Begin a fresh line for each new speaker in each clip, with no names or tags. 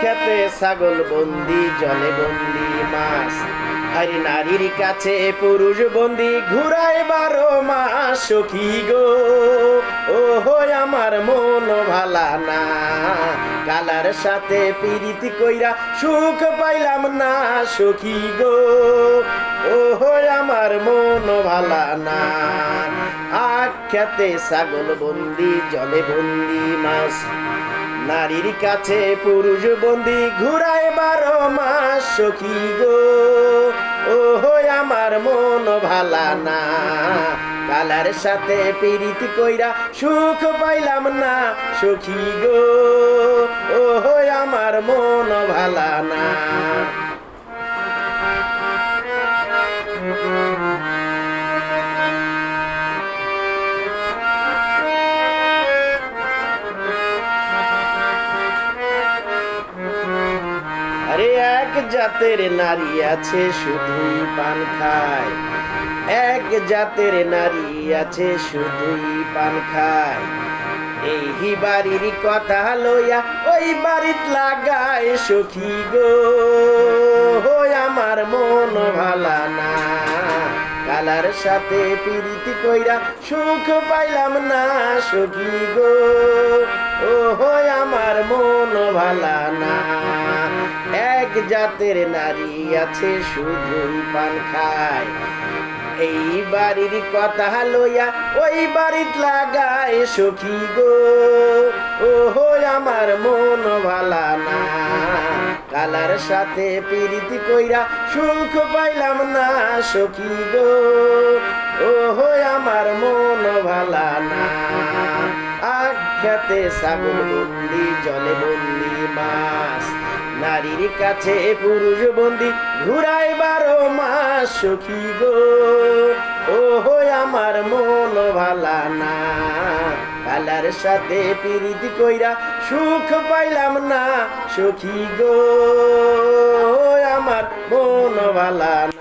খেতে ছাগল বন্দি, জলে বন্দি মাছ। আরে নারীর কাছে পুরুষ বন্দি, ঘুরায় বারো মাস সখী গো? ও আমার মন ভালা না। কালার সাথে পিরিতি কইরা সুখ পাইলাম না, সখী গো। ও আমার মন ভালা না। আখ্যাতে ছাগল বন্দি, জলে বন্দি মাছ। নারীর কাছে পুরুষ বন্দি ঘুরায় বারো মাস, সখী গো। ও আমার মন ভালা না। কালার সাথে পিরিতি কইরা সুখ পাইলাম না, সখী গো। ও আমার মন ভালা না। আরে এক জাতের নারী আছে, শুধুই পান খায়। এক জাতের নারী আছে, শুধুই পান খায়। এই বাড়ির কথা লইয়া ওই বাড়িত লাগায় সখী গো। আমার মন ভালা না। কালার সাথে পিরিতি কইরা সুখ পাইলাম না সখী গো। ও আমার মন ভালা না। জাতের নারী আছে, শুধুই পান খায়। এই বাড়ির কথা লইয়া ওই বাড়িত লাগায় সখী গো। ও হই আমার মন ভালা না। কালার সাথে পিরিতি কইরা সুখ পাইলাম না সখী গো। ও হই আমার মন ভালা না। আখ্যাতে ছাগল বন্দি, জলে বন্দি মাছ নারীর কাছে পুরুষ বন্দি ঘুরাই বারো মাস সুখী গো। ও আমার মন ভালা না। কালার সাথে পিরিতি কইরা সুখ পাইলাম না সুখী গো। আমার মন ভালা না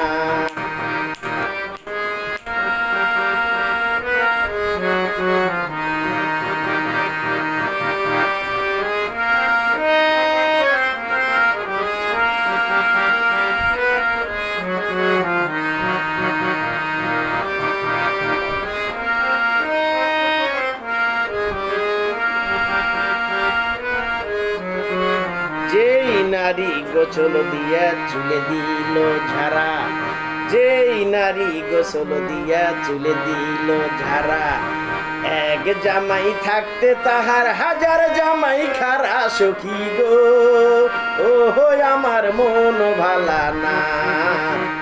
নারী গোছল দিয়া চুলে দিল ঝাড়া। যেই নারী গোসল দিয়া চুলে দিল ঝাড়া। এক জামাই থাকতে তাহার হাজার জামাই খারা সখী গো। ও হো আমার মন ভালা না।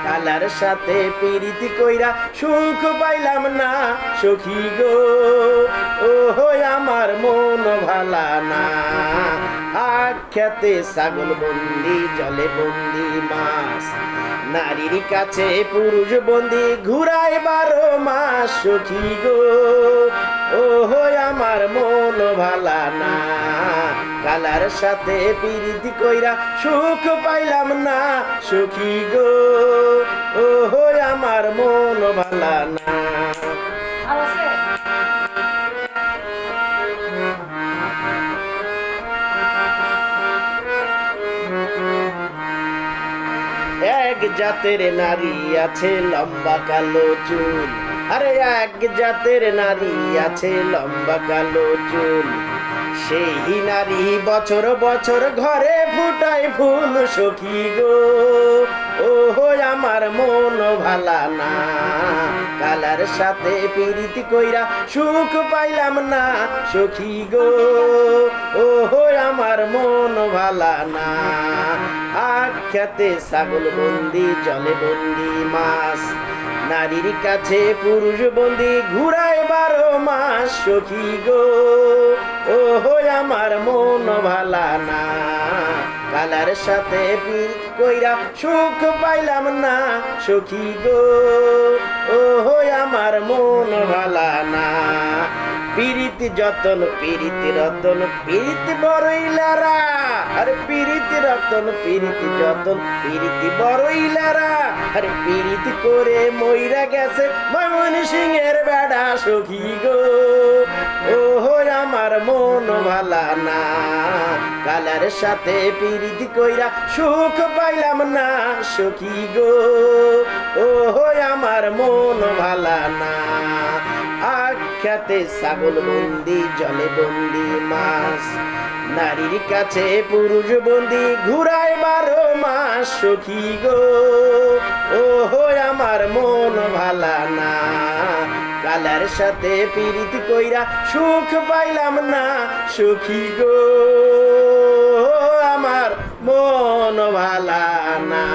কালার সাথে পিরিতি কইরা সুখ পাইলাম না সখী গো। ও হো আমার মন ভালা না। আখ্যাতে ছাগল বন্দি, জলে বন্দি মাছ। নারীর কাছে পুরুষ বন্দি, ঘুরায় বারো মাস, সখী গো। ও আমার মন ভালা না। কালার সাথে পিরিতি কইরা সুখ পাইলাম না, সখী গো। ও আমার মন ভালা না। জাতের নারী আছে লম্বা কালো চুল। আরে এক জাতের নারী আছে লম্বা কালো চুল। সেই নারী বছর বছর ঘরে ফুটায় ফুল সখী গো। ও আমার মন ভালা না। কালার সাথে পিরিতি কইরা সুখ পাইলাম না সখী গো। ও আমার মন ভালা না। আখ্যাতে ছাগল বন্দি, জলে বন্দি মাছ। নারীর কাছে পুরুষ বন্দি ঘুরায় মাস সখী গো? ও আমার মন ভালা না। কালার সাথে কইরা সুখ পাইলাম না সখী গো? ও আমার মন ভালা না। পীড়িত যতন, পীড়িত রতন, পীড়িত বড়ইলারা আরে, পীড়িত রতন, পীড়িত যতন, পীড়িত বড়ইলারা আরে, পীড়িত করে মইরা গেছে ময়মনি সিংহের সখী গো। ও হো আমার মন ভালা না। কালার সাথে পিরিতি কইরা সুখ পাইলাম না সখী গো। ও আমার মন ভালা না। আখ্যাতে ছাগল বন্দি, জলে বন্দি মাছ। নারীর কাছে পুরুষ বন্দি, ঘুরায় বারো মাস সখী গো। ও আমার মন ভালা না। কালার সাথে পীড়িত কইরা সুখ পাইলাম না সুখী গো। আমার মন ভালা না।